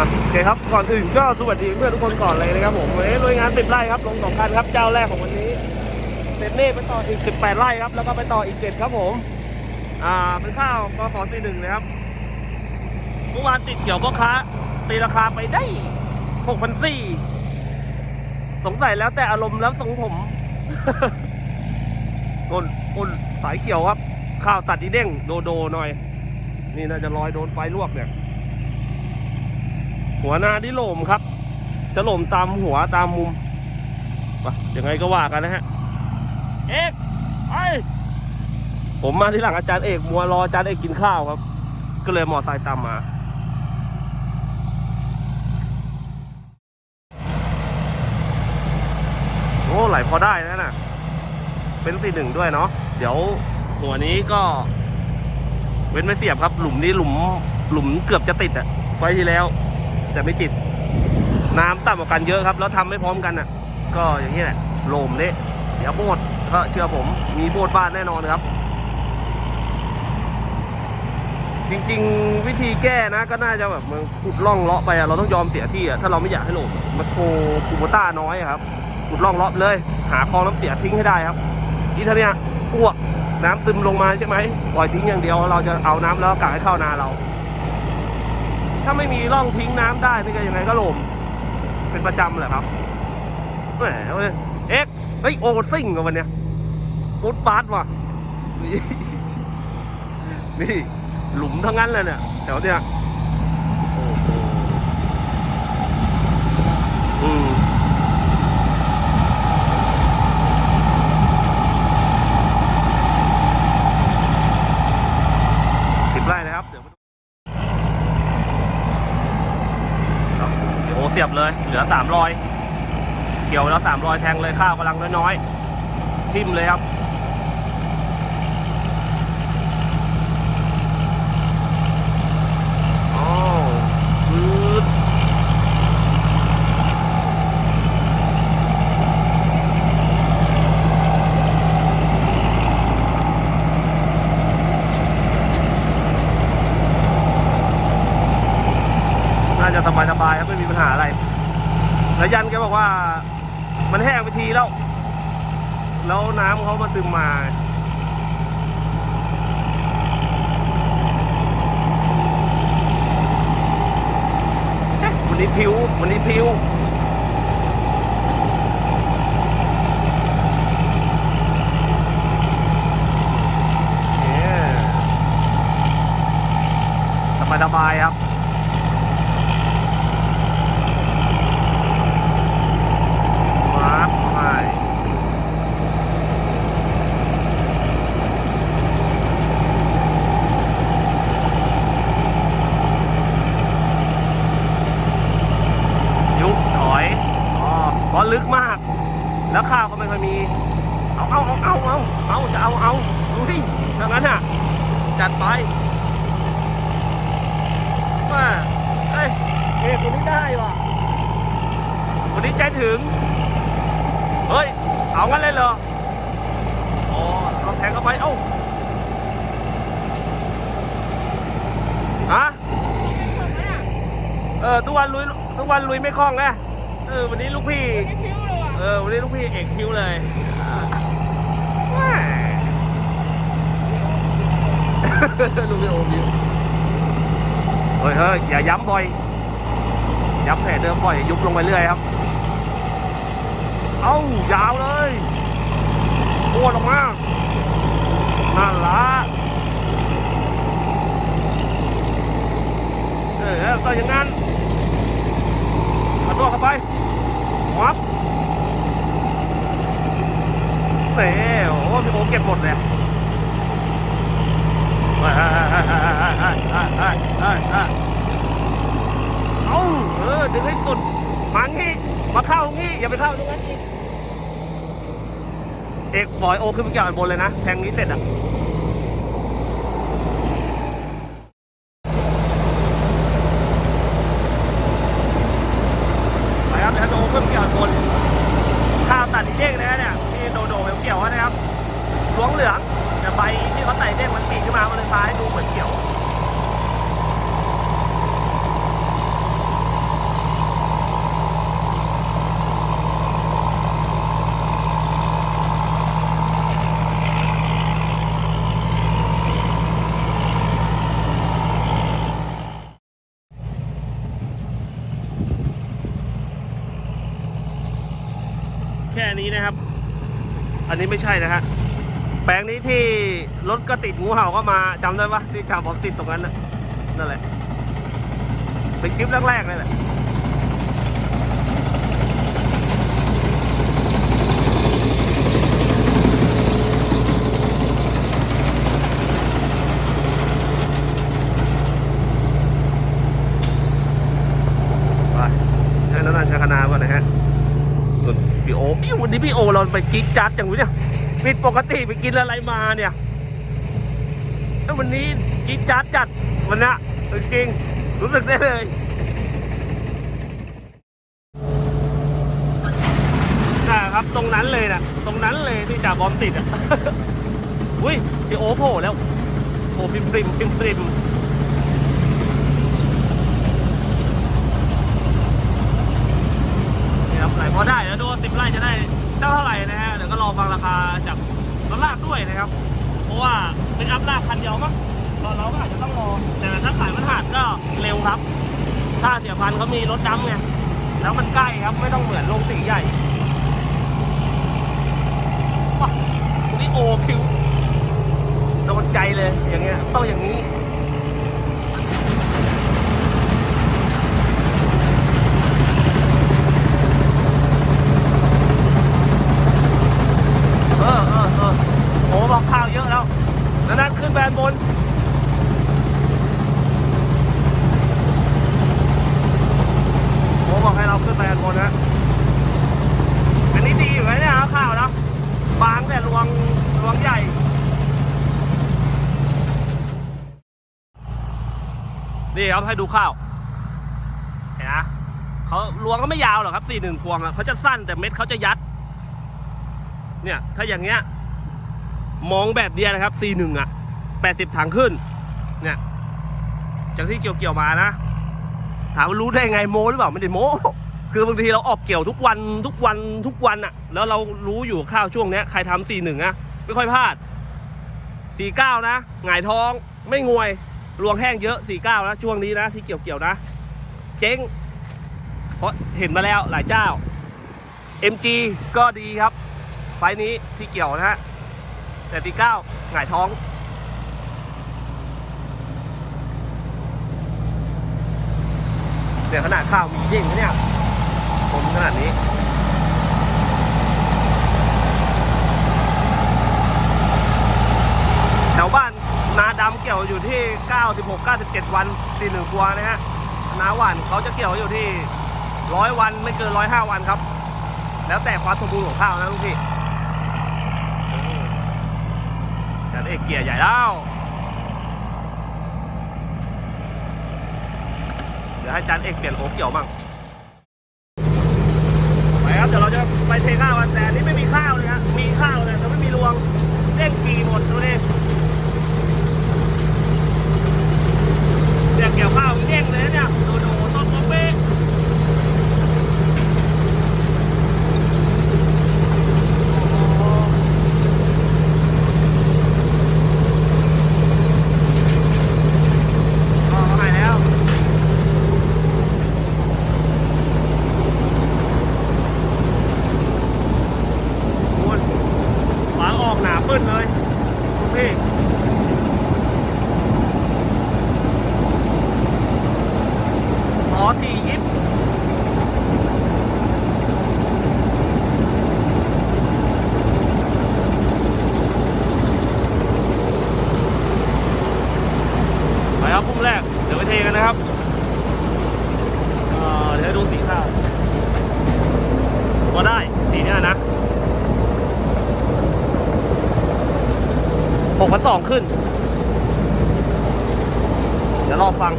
อะโอเคครับก่อนอื่นก็สวัสดีเพื่อนทุกคนก่อนเลยนะครับผมวันนี้ลุยงานสิบไร่ครับลงสองคันครับเจ้าแรกของวันนี้เสร็จเน่ไปต่ออีกสิบแปดไร่ครับแล้วก็ไปต่ออีกเจ็ดครับผมอ่าเป็นข้าวกขอสี่หนึ่งนะครับเมื่อวานติดเกี่ยวพ่อค้าตีราคาไปได้หกพันสี่สงสัยแล้วแต่อารมณ์แล้วทรงผมต้นต้นสายเขียวครับ ข้าวตัดอีเด้งโดโดหน่อย นี่น่าจะลอยโดนไฟลวกเนี่ย หัวหน้าที่หลมครับ จะหล่มตามหัวตามมุมไปยังไงก็ว่ากันนะฮะ เอกไปผมมาที่หลังอาจารย์เอกมัวรออาจารย์เอกกินข้าวครับ ก็เลยมอไซค์ตามมา โอ้ไหลพอได้นะน่ะ เป็นสีหนึ่งด้วยเนาะเดี๋ยวหัวนี้ก็เว้นไม่เสียบครับ หลุมนี้หลุม หลุมเกือบจะติดอะไฟที่แล้ว แต่ไม่ติด น้ำต่ำกว่ากันเยอะครับ แล้วทำไม่พร้อมกันอะ ก็อย่างนี้แหละโลมเละเดี๋ยวโบดก็เชื่อผมมีโบดบ้านแน่นอนครับ จริงๆ วิธีแก้นะก็น่าจะแบบมันขุดร่องเลาะไปอะเราต้องยอมเสียที่อะถ้าเราไม่อยากให้โลมมาโคคูโบต้าน้อยครับขุดร่องเลาะเลย หาคลองน้ำเสียทิ้งให้ได้ครับที่ท่าเนี้ยอ้วกน้ำซึมลงมาใช่ไหมปล่อยทิ้งอย่างเดียวเราจะเอาน้ำแล้วกะให้เข้านาเรา ถ้าไม่มีร่องทิ้งน้ำได้นี่ก็ยังไงก็ลม เป็นประจำแหละครับแหมเอ็กเฮ้ยโอซิ่งกับวันเนี้ยฟุตบาสว่ะนี่นี่ หลุมทั้งนั้นเลยเนี่ยแถวเนี้ยโอ้โหอืมสิบไร่นะครับ เดี๋ยวมาดูครับเดี๋ยวโอเสียบเลย เหลือสามรอยเกี่ยวแล้วสามรอยแทงเลยข้าวกำลังน้อยๆทิ่มเลยครับ โอ้ปืดน่า จะสบายๆครับไม่มีปัญหาอะไร แล้วยันแกบอกว่า มันแห้งไปทีแล้ว แล้วน้ำเขามาซึมมาเอ๊ะวันนี้พิววันนี้พิวเนี่ยสบายสบายๆครับ วับเข้าไปยุบถอย อ๋อเพราะ ลึกมาก แล้วข้าวก็ไม่ค่อยมี เอาเอาเอาเอาเอาเอาจะเอาเอาดูดิถ้างั้นอะ จัดไปว่าเอ้ยเอกคนนี้ได้ว่ะวันนี้ใจถึง เฮ้ย เอางั้นเลยเหรออ๋อเราแทงเข้าไป เอ้าฮะเออทุกวันลุยทุกวันลุยไม่คล่องไง เออวันนี้ลูกพี่ เออวันนี้ลูกพี่เอกคิวเลยแหม่ลูกพี่โอมยิ้มเฮ้ยเฮ้ยอย่าย้ำบ่อย ย้ำแผลเดิมบ่อยยุบลงไปเรื่อยครับ เอ้ายาวเลยปวดออกมานั่นละเออก็อย่างนั้นกระโดดเข้าไป วับเฮ้โอ้พี่โอเก็บหมดเลยเอาเออดึงให้สุดมางี้มาเข้างี้อย่าไปเข้าตรงนั้นอีกเอกบอยโอขึ้นไปเก็บอันบนเลยนะแทงนี้เสร็จอะ นนี้นะครับ อันนี้ไม่ใช่นะฮะแปลงนี้ที่รถก็ติดงูเห่าก็มาจำได้ปะที่ข่าวบอกติดตรงนั้นน่ะนั่นแหละเป็นคลิปแรกๆเลยแหละ ไปให้น้ำนันชาคณาก่อนนะฮะส่วนพี่โออี้ วันนี้พี่โอเราไปกิ๊กจัดจังวะเนี่ยผิดปกติไปกินอะไรมาเนี่ยแล้ววันนี้จิ๊ดจัดจัดวันนี้จริงรู้สึกได้เลยนะครับตรงนั้นเลยนะตรงนั้นเลยที่จ่าบอมติดอะอุ้ยพี่โอโผล่แล้วโผล่ปิมปิมปิมปิมนี่ครับไหลพอได้แล้วดูสิบไร่จะได้ เท่าไหร่นะฮะเดี๋ยวก็รอฟังราคาจากรถลากด้วยนะครับ เพราะว่าเป็นอัพลากคันเดียวมั้งเราเราก็อาจจะต้องรอแต่ถ้าขายมันหาดก็เร็วครับ ถ้าเสียพันเขามีรถดำไงแล้วมันใกล้ครับไม่ต้องเหมือนลงสีใหญ่นี่โอคิวโดนใจเลยอย่างเงี้ยต้องอย่างนี้ เออเออเออโอ้บอกข้าวเยอะแล้วแล้วนั่นขึ้นแบรนด์บน โอ้บอกให้เราขึ้นแบรนด์บนนะ อันนี้ดีอยู่ไหมเนี่ยเอาข้าวนะบางแต่รวงรวงใหญ่ นี่ครับให้ดูข้าวเห็นนะเขารวงก็ไม่ยาวหรอกครับสี่หนึ่งพวงอะเขาจะสั้นแต่เม็ดเขาจะยัด เนี่ย ถ้าอย่างเงี้ย มองแบบเดียนะครับ C1 อะ80ถังขึ้น เนี่ย จากที่เกี่ยวเกี่ยวมานะ ถามว่ารู้ได้ไงโมหรือเปล่าไม่ได้โมคือบางทีเราออกเกี่ยวทุกวันทุกวันทุกวันอะแล้วเรารู้อยู่ข้าวช่วงเนี้ยใครทำ C1 อะไม่ค่อยพลาด49นะหงายท้องไม่งวย รวงแห้งเยอะ 49 นะ ช่วงนี้นะ ที่เกี่ยวเกี่ยวๆนะ เจ๊งเพราะเห็นมาแล้วหลายเจ้า MG ก็ดีครับ ไฟนี้ที่เกี่ยวนะฮะ แต่ตีเก้าหงายท้อง เนี่ยขนาดข้าวมีเด้งเนี่ยผมขนาดนี้ แถวบ้า นาดำเกี่ยวอยู่ที่ 96 97 วันตีหนึ่งกว่านะฮะนาหวานเขาจะเกี่ยวอยู่ที่ร้อยวันไม่เกินร้อยห้าวันครับ แล้วแต่ความสมบูรณ์ของข้าวนะลุงพี่จานเอกเกียร์ใหญ่แล้วเดี๋ยวให้จานเอกเปลี่ยนโอเกี่ยวบ้างไปครับเดี๋ยวเราจะไปเทข้าวกันแต่อันนี้ไม่มีข้าวเลยฮะมีข้าวเลยแต่ไม่มีรวงเด้งปีหมดดูดิเนี่ยเกี่ยวข้าวเด้งเลยนะเนี่ยดูดูต้นกระเป๊ะโอ้โห อ๋อหายแล้ว คุณฝา ออกหนาปื้นเลยคุณพี่อ๋อตียิบไปครับพุ่มแรก เดี๋ยวไปเทกันนะครับเอ่อเดี๋ยวให้ดูสีข้าวก็ได้ สีเนี้ยนะ หกพันสองขึ้น เดี๋ยวรอฟัง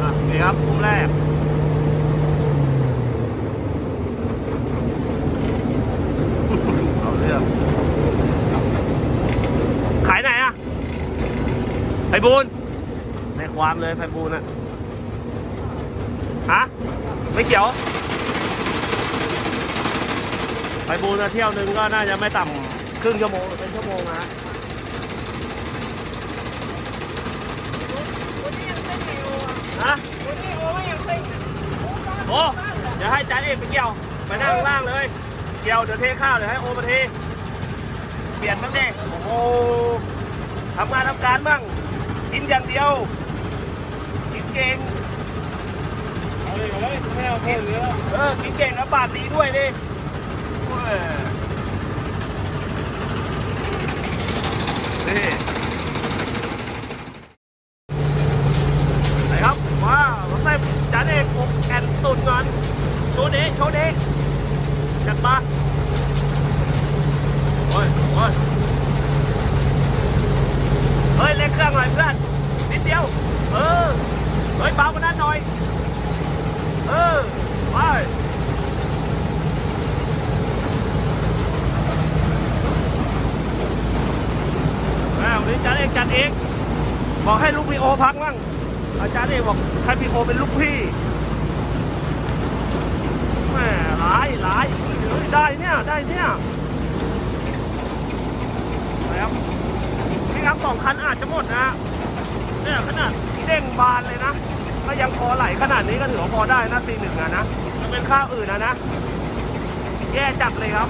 อะนี่ ครับพุ่มแรก เอาเรื่องขายไหนอะไพบูลย์ในความเลยไพบูลย์อะฮะไม่เกี่ยวไพบูลย์อะเที่ยวหนึ่งก็น่าจะไม่ต่ำครึ่งชั่วโมงหรือเป็นชั่วโมงนะฮะ วันนี้ยังเป็นไง โออะฮะวันนี้โอก็ยังเป็นโอ้ก็โอ้เดี๋ยวให้จานเอกไปเกี่ยวไปนั่งข้างล่างเลย เกี่ยวเดี๋ยวเทข้าวเดี๋ยวให้โอมาเทเปลี่ยนบ้างดิโอ้โหทำงานทำการบ้างกินอย่างเดียวกินเก่งเอาเลยเอาเลยไม่เอาเพิ่มเยอะเออกินเก่งแล้วปาดดีด้วยดิเว้ยนี่ไหนครับว้าวรถไฟจานเอกอกแอนตุนก่อนโชว์เด็โชว์เด็จัดมาโอ้ยโอ้ยเฮ้ยเล่นเครื่องหน่อยเพื่อนนิดเดียว เออ เฮ้ยเบากว่านั้นหน่อย เออไปแม่วันนี้อาจารย์เอกจัดเอง บอกให้ลูกพี่โอพักมั่งอาจารย์เอกบอกให้พี่โอเป็นลูกพี่แหม่หลายหลายได้เนี่ยได้เนี่ยแล้วพี่ครับสองคันอาจจะหมดนะเนี่ยขนาดเด้งบานเลยนะก็ยังพอไหลขนาดนี้ก็ถือว่าพอได้นะตีหนึ่งอะนะถ้าเป็นข้าวอื่นนะนะ แย่จัดเลยครับ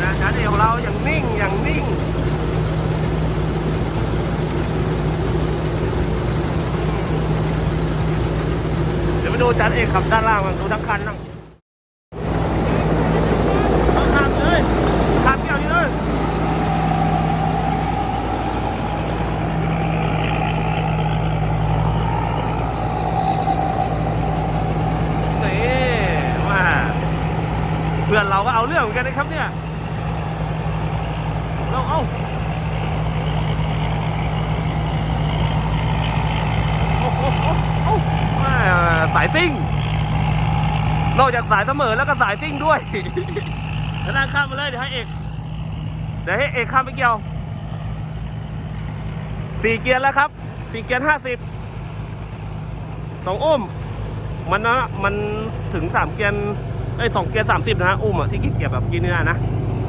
นะจานเอวเราอย่างนิ่งอย่างนิ่ง เดี๋ยวไปดูจานเอกขับด้านล่างมันดูทั้งคันนั่ง เอาทำเลยทำเกี่ยวนี้เลยนี่ว่าเพื่อนเราก็เอาเรื่องเหมือนกันนะครับเนี่ย เราเอาโอ้โหโอ้โหว่า สายซิ่ง นอกจากสายเสมอแล้วก็สายซิ่งด้วยแล้วนั่งข้ามมาเลยเดี๋ยวให้เอก เดี๋ยวให้เอกข้ามไปเกี่ยวสี่เกียร์แล้วครับสี่เกียร์ห้าสิบสองอุ้ม มันนะมันถึงสามเกียร์เอ้ยสองเกียร์สามสิบนะฮะอุ้มอะที่กี่เกียร์แบบกินนี่นะนะ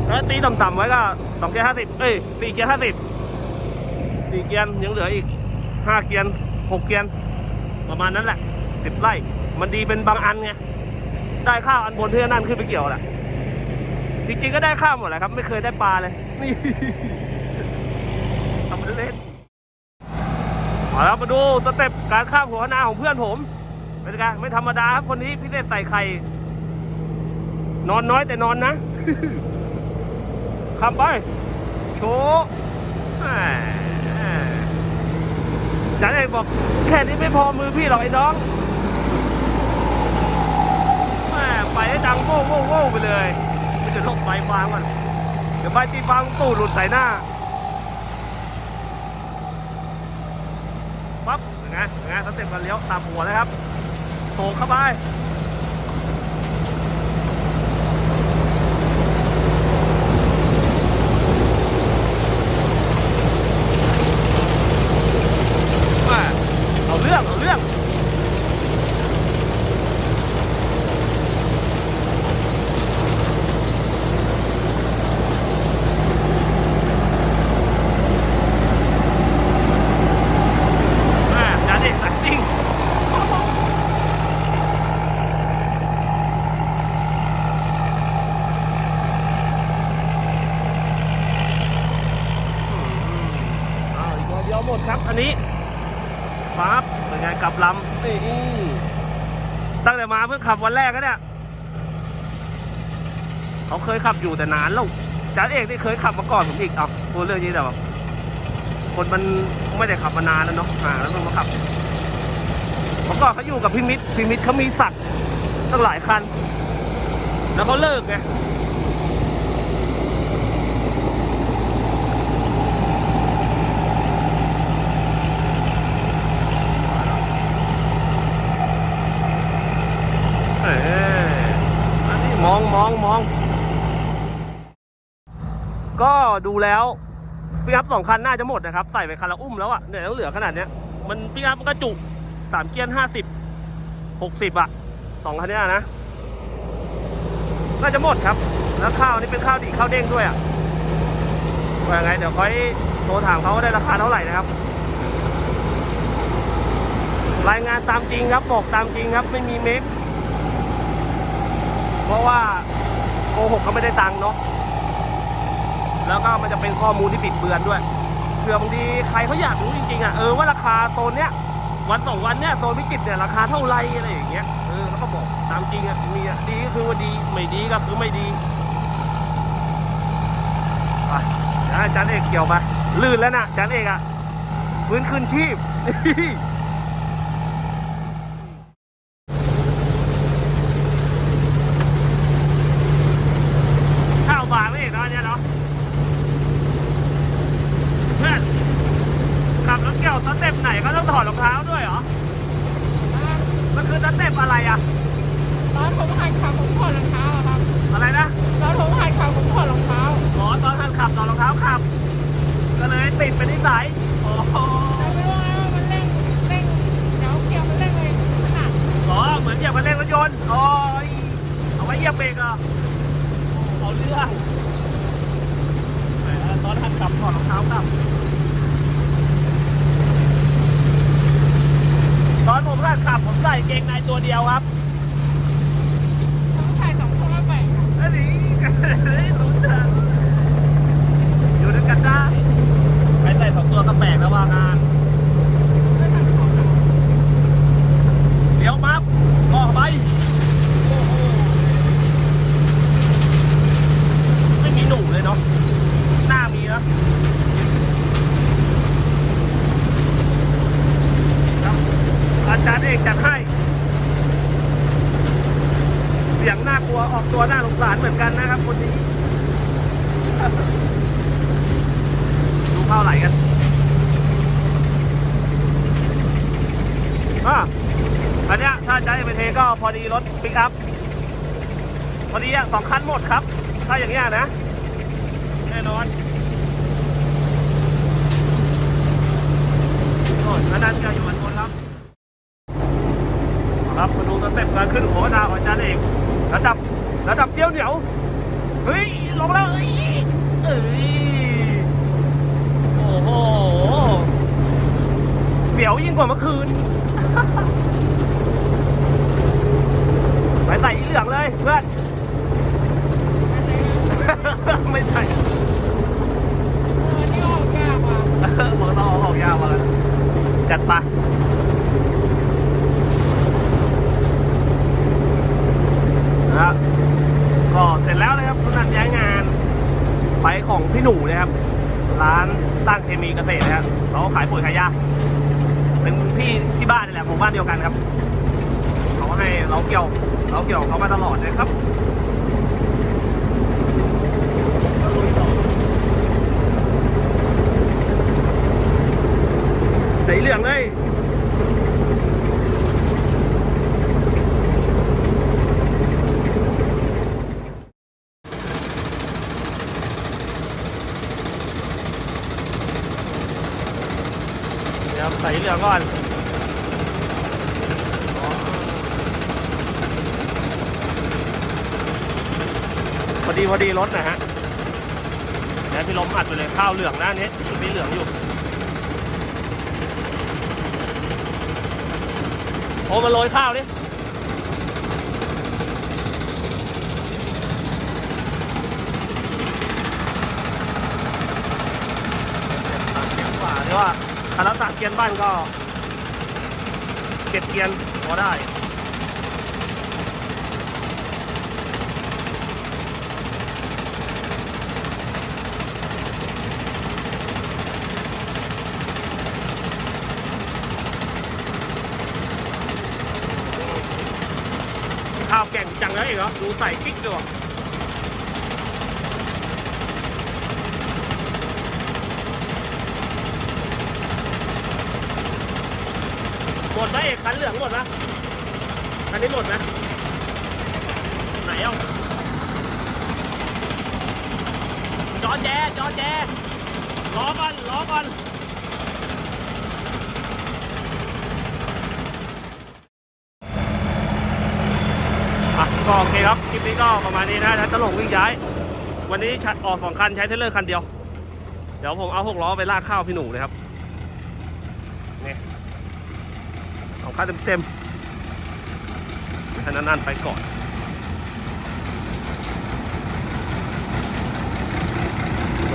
แล้วตีต่ำๆไว้ก็สองเกียร์ห้าสิบเอ้ยสี่เกียร์ห้าสิบสี่เกียร์ยังเหลืออีกห้าเกียร์หกเกียร์ประมาณนั้นแหละ สิบไร่ มันดีเป็นบางอันไง ได้ข้าวอันบนที่อนั่นขึ้นไปเกี่ยวแหละจริงๆก็ได้ข้าวหมดแหละครับ ไม่เคยได้ปลาเลย นี่ทำเล่นมาแล้วมาดูสเต็ปการข้ามหัวนาของเพื่อนผมเป็นไงไม่ธรรมดาครับคนนี้พิเศษใส่ไข่ นอนน้อยแต่นอนนะข้ามไป โชว์จันเอกบอกแค่นี้ไม่พอมือพี่หรอกไอ้น้อง แม่ ไปให้ดังโว้โว้โว้ไปเลยมันจะลบใบฟางกันเดี๋ยวใบตีฟางตู้หลุดใส่หน้าปั๊บเห็นไงยังไงสเต็ปกันเลี้ยวตามหัวเลยครับโถงเข้าไปแม่เอาเรื่อง เอาเรื่อง แม่จานเอกสายจริงอ้าวอีกตัวเดียว หมดครับอันนี้ปั๊บเป็นไงกลับลำนี่ตั้งแต่มาเพิ่งขับวันแรกก็เนี่ยเขาเคยขับอยู่แต่นานแล้วจานเอกนี่เคยขับมาก่อนผมอีกเอาพูดเรื่องนี้แต่แบบคนมันไม่ได้ขับมานานแล้วเนาะอ่าแล้วต้องมาขับเมื่อก่อนเขาอยู่กับพิมิตพิมิตเขามีสัตว์ตั้งหลายคัน แล้วเขาเลิกไง เอออันนี้ มองมองมอง ก็ดูแล้วปิกอัพสองคันน่าจะหมดนะครับ ใส่ไปคันละอุ้มแล้วอะเนี่ยแล้วเหลือขนาดเนี้ย มันปิกอัพมันก็จุสามเกียร์ห้าสิบหกสิบอะสองคันเนี้ยนะ น่าจะหมดครับ แล้วข้าวนี่เป็นข้าวดีข้าวเด้งด้วยอะว่าไง เดี๋ยวค่อยโทรถามเขาว่าได้ราคาเท่าไหร่นะครับ รายงานตามจริงครับ บอกตามจริงครับ ไม่มีเมค เพราะว่าโกหกก็ไม่ได้ตังค์เนาะแล้วก็มันจะเป็นข้อมูลที่ปิดเบือนด้วยเผื่อบางทีใครเขาอยากรู้จริงๆอะเออว่าราคาโซนเนี้ยวันสองวันเนี้ยโซนพิจิตรเนี่ยราคาเท่าไรอะไรอย่างเงี้ยเออแล้วก็บอกตามจริงอะมีอะดีก็คือว่าดีไม่ดีก็คือไม่ดีไปอาจารย์เอกเกี่ยวไปลื่นแล้วนะอาจารย์เอกอะฟื้นคืนชีพ ข้าวบางไม่เห็นเนาะเนี่ยเนาะเพื่อนขับรถเกี่ยวสเต็ปไหนก็ต้องถอดรองเท้าด้วยเหรอ มันคือสเต็ปอะไรอะ ตอนผมหัดขับผมถอดรองเท้าอะครับ อะไรนะ ตอนผมหัดขับผมถอดรองเท้า อ๋อตอนท่านขับถอดรองเท้า ขับ ก็เลยติดเป็นนิสัยโอ้โหแต่ไม่รู้ไงว่ามันเร่งเร่งเดี๋ยวเกียร์มันเร่งเลยขนาดอ๋อเหมือนเหยียบมาเล่นรถยนต์อ๋อเอาไว้เหยียบเบรกเหรอโอ้เอาเรื่องแหมตอนท่านขับถอดรองเท้าขับตอนผมหัดขับผมใส่เกงในตัวเดียวครับต้องใส่สองคนแล้วไปค่ะอันนี้รู้จัก อนกันได้ไปใส่สองตัวก็แปลกแล้วว่างานเราเดี๋ยวปั๊บออกไปโอ้โหไม่มีหนูเลยเนาะหน้ามีนะครับอาจารย์เอกจัดให้ เสียงน่ากลัวออกตัวน่าสงสารเหมือนกันนะครับคนนี้ ดูเข้าไหลกันอะอันเนี้ยถ้าจะให้ไปเทก็พอดีรถปิกอัพ พอดีอะสองคันหมดครับ ถ้าอย่างเงี้ยนะ แน่นอนโอ้ยนนั้นจะอยู่อันบนครับ ครับมาดูสเต็ปการขึ้นหัวหน้าของอาจารย์เอกระดับระดับเดียวเหนียว เฮ้ย ลงแล้วเอ้ยเอ้ยโอ้โหเสียวยิ่งกว่าเมื่อคืนไปใส่อีเหลืองเลยเพื่อน ไม่ใส่เออนี่ออกยากว่ะบอกต้องเอาออกยาวมาแล้วจัดไปนะครับก็เสร็จแล้วเลยครับคุณนันย้ายงานไปของพี่หนูนะครับ ร้านตั้งเคมีเกษตรนะครับเขาขายปุ๋ยขายยาเป็นพี่ที่บ้านนี่แหละหมู่บ้านเดียวกันครับ เขาให้เราเกี่ยว เราเกี่ยวเขามาตลอดนะครับ เหลืองเลยเดี๋ยใส่เหลืองก่อนพอดีพอดีรถนะฮะแล้วพี่ล้มอัดไปเลยข้าวเหลืองหน้านี้ชุดนี้เหลืองอยู่ อ้มาโรยข้าวดิสาเกียร์กว่าที่ว่าถ้าเราตัดเกียร์บ้านก็เก็บเกียร์พอได้ งจังเลยเหรอดูใส่กิ๊กด้วยหมดไหมเอกคันเหลืองหมดไหมคันนี้หมดไหมไหนเอ้าจอแจจอแจรอก่อนรอก่อน ก็โอเคครับ คลิปนี้ก็ประมาณนี้นะถ้ตลกวิ่งย้าย วันนี้ออกสองคันใช้เทเลอร์คันเดียว เดี๋ยวผมเอาหกล้อไปลากข้าวพี่หนูเลยครับนี่เอาค่าเต็มๆให้นั่นๆไปก่อน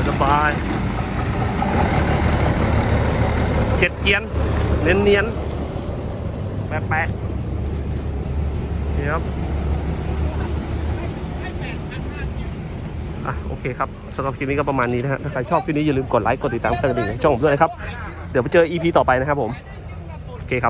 สบายเจ็ดเกียนเนียนๆแปะๆนี่ครับ อะโอ เคครับสำหรับคลิปนี้ก็ประมาณนี้นะฮะถ้าใครชอบคลิปนี้อย่าลืมกดไลค์กดติดตามกดกระดิ่งช่องผมด้วยนะครับ เดี๋ยวไปเจอ EP ต่อไปนะครับผม โอเคครับ